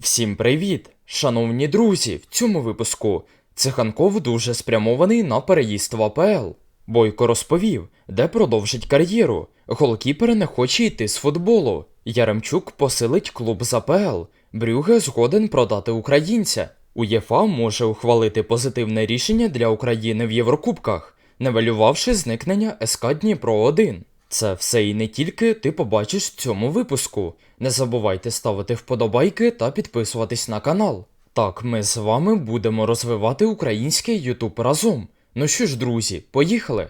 Всім привіт! Шановні друзі, в цьому випуску Циганков дуже спрямований на переїзд в АПЛ. Бойко розповів, де продовжить кар'єру. Голкіпер не хоче йти з футболу. Яремчук посилить клуб з АПЛ. Брюге згоден продати українця. УЄФА може ухвалити позитивне рішення для України в Єврокубках, невелювавши зникнення СК Дніпро 1. Це все і не тільки ти побачиш в цьому випуску. Не забувайте ставити вподобайки та підписуватись на канал. Так, ми з вами будемо розвивати український Ютуб разом. Ну що ж, друзі, поїхали!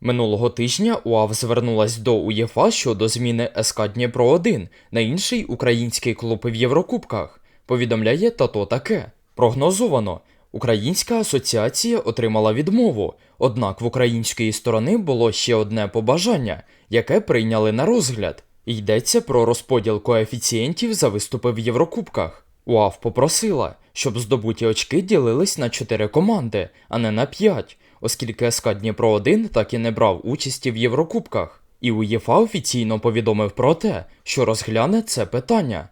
Минулого тижня УАВ звернулась до УЄФА щодо зміни СК Дніпро 1 на інший український клуб в Єврокубках. Повідомляє тато таке. Прогнозовано. Українська асоціація отримала відмову, однак в української сторони було ще одне побажання, яке прийняли на розгляд. Йдеться про розподіл коефіцієнтів за виступи в Єврокубках. УАВ попросила, щоб здобуті очки ділились на 4 команди, а не на 5, оскільки СК Дніпро 1 так і не брав участі в Єврокубках. І УЄФА офіційно повідомив про те, що розгляне це питання.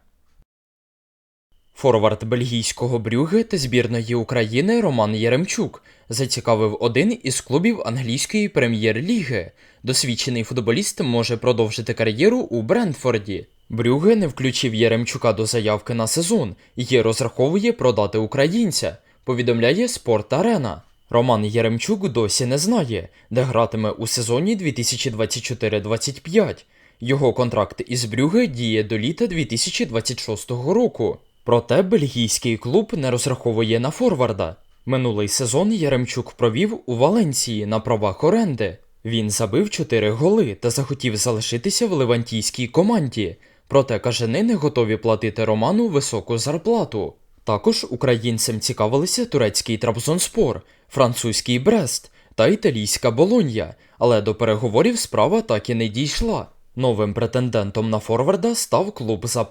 Форвард бельгійського Брюге та збірної України Роман Єремчук зацікавив один із клубів англійської прем'єр-ліги. Досвідчений футболіст може продовжити кар'єру у Брентфорді. Брюге не включив Єремчука до заявки на сезон і розраховує продати українця, повідомляє Спорт Арена. Роман Єремчук досі не знає, де гратиме у сезоні 2024-25. Його контракт із Брюге діє до літа 2026 року. Проте бельгійський клуб не розраховує на форварда. Минулий сезон Яремчук провів у Валенції на правах оренди. Він забив 4 голи та захотів залишитися в левантійській команді. Проте кажани не готові платити Роману високу зарплату. Також українцем цікавилися турецький Трабзонспор, французький Брест та італійська Болонья, але до переговорів справа так і не дійшла. Новим претендентом на форварда став клуб з.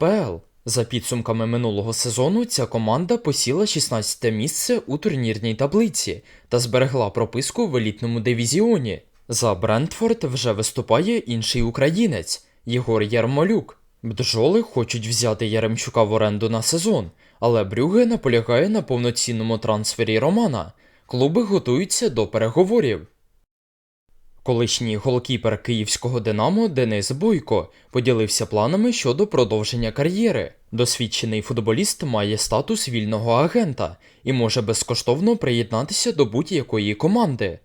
За підсумками минулого сезону ця команда посіла 16 місце у турнірній таблиці та зберегла прописку в елітному дивізіоні. За Брентфорд вже виступає інший українець Єгор Ярмолюк. Бджоли хочуть взяти Яремчука в оренду на сезон, але Брюге наполягає на повноцінному трансфері Романа. Клуби готуються до переговорів. Колишній голкіпер київського Динамо Денис Бойко поділився планами щодо продовження кар'єри. Досвідчений футболіст має статус вільного агента і може безкоштовно приєднатися до будь-якої команди.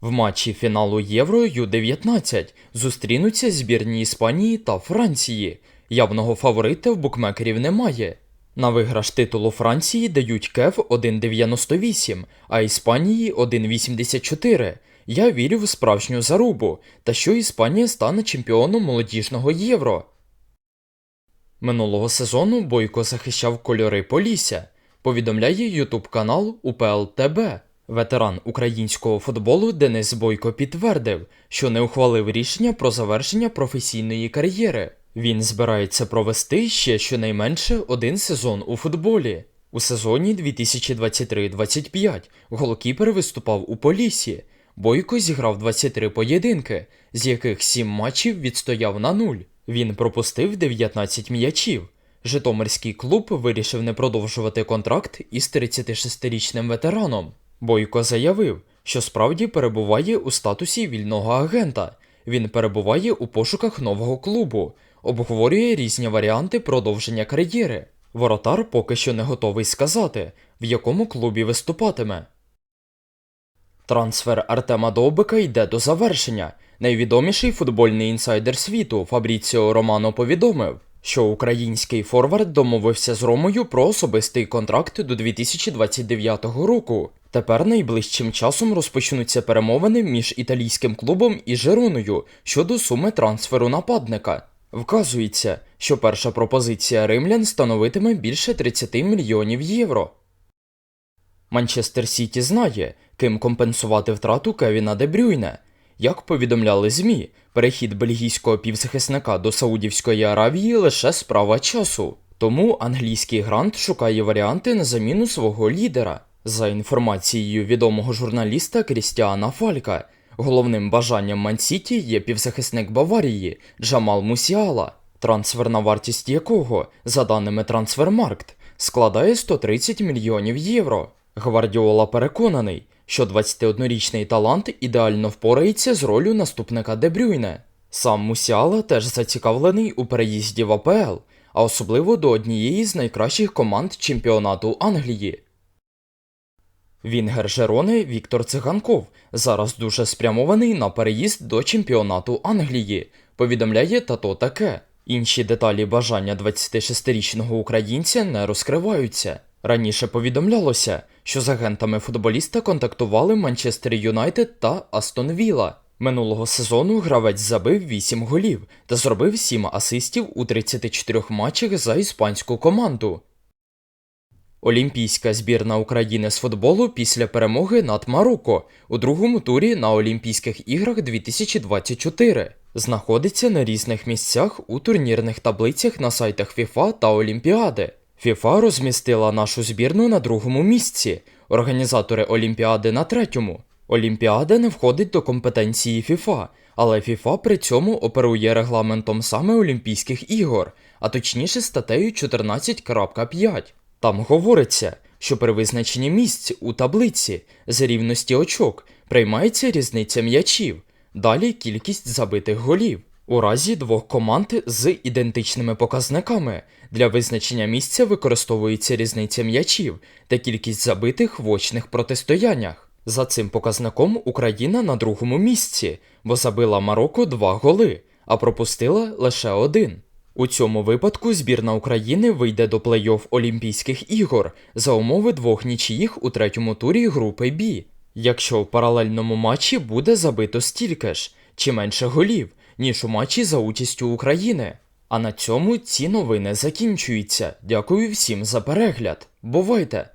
В матчі фіналу Євро Ю-19 зустрінуться збірні Іспанії та Франції. Явного фаворита в букмекерів немає. На виграш титулу Франції дають Кев 1,98, а Іспанії 1,84. Я вірю в справжню зарубу, та що Іспанія стане чемпіоном молодіжного євро. Минулого сезону Бойко захищав кольори Полісся, повідомляє ютуб канал УПЛ ТБ. Ветеран українського футболу Денис Бойко підтвердив, що не ухвалив рішення про завершення професійної кар'єри. Він збирається провести ще щонайменше один сезон у футболі. У сезоні 2023-25 голкіпер виступав у Поліссі. Бойко зіграв 23 поєдинки, з яких 7 матчів відстояв на нуль. Він пропустив 19 м'ячів. Житомирський клуб вирішив не продовжувати контракт із 36-річним ветераном. Бойко заявив, що справді перебуває у статусі вільного агента. Він перебуває у пошуках нового клубу, обговорює різні варіанти продовження кар'єри. Воротар поки що не готовий сказати, в якому клубі виступатиме. Трансфер Артема Довбика йде до завершення. Найвідоміший футбольний інсайдер світу Фабріціо Романо повідомив, що український форвард домовився з Ромою про особистий контракт до 2029 року. Тепер найближчим часом розпочнуться перемовини між італійським клубом і Жероною щодо суми трансферу нападника. Вказується, що перша пропозиція римлян становитиме більше 30 мільйонів євро. Манчестер Сіті знає, ким компенсувати втрату Кевіна Де Брюйне. Як повідомляли ЗМІ, перехід бельгійського півзахисника до Саудівської Аравії лише справа часу. Тому англійський грант шукає варіанти на заміну свого лідера. За інформацією відомого журналіста Крістіана Фалька, головним бажанням Мансіті є півзахисник Баварії Джамал Мусіала. трансферна вартість якого, за даними Трансфермаркт, складає 130 мільйонів євро. Гвардіола переконаний, що 21-річний талант ідеально впорається з ролью наступника Дебрюйне. Сам Мусіала теж зацікавлений у переїзді в АПЛ, а особливо до однієї з найкращих команд чемпіонату Англії. Вінгер Жерони Віктор Циганков зараз дуже спрямований на переїзд до чемпіонату Англії, повідомляє тато таке. Інші деталі бажання 26-річного українця не розкриваються. Раніше повідомлялося, що з агентами футболіста контактували Манчестер Юнайтед та Астон Вілла. Минулого сезону гравець забив 8 голів та зробив 7 асистів у 34 матчах за іспанську команду. Олімпійська збірна України з футболу після перемоги над Марокко у другому турі на Олімпійських іграх 2024 знаходиться на різних місцях у турнірних таблицях на сайтах FIFA та Олімпіади. FIFA розмістила нашу збірну на другому місці, організатори Олімпіади на третьому. Олімпіада не входить до компетенції FIFA, але FIFA при цьому оперує регламентом саме Олімпійських ігор, а точніше статтею 14.5. Там говориться, що при визначенні місць у таблиці з рівності очок приймається різниця м'ячів, далі кількість забитих голів. У разі двох команд з ідентичними показниками для визначення місця використовується різниця м'ячів та кількість забитих в очних протистояннях. За цим показником Україна на другому місці, бо забила Марокко два голи, а пропустила лише один. У цьому випадку збірна України вийде до плей-офф Олімпійських ігор за умови двох нічиїх у третьому турі групи Б, якщо в паралельному матчі буде забито стільки ж чи менше голів, ніж у матчі за участю України. А на цьому ці новини закінчуються. Дякую всім за перегляд. Бувайте!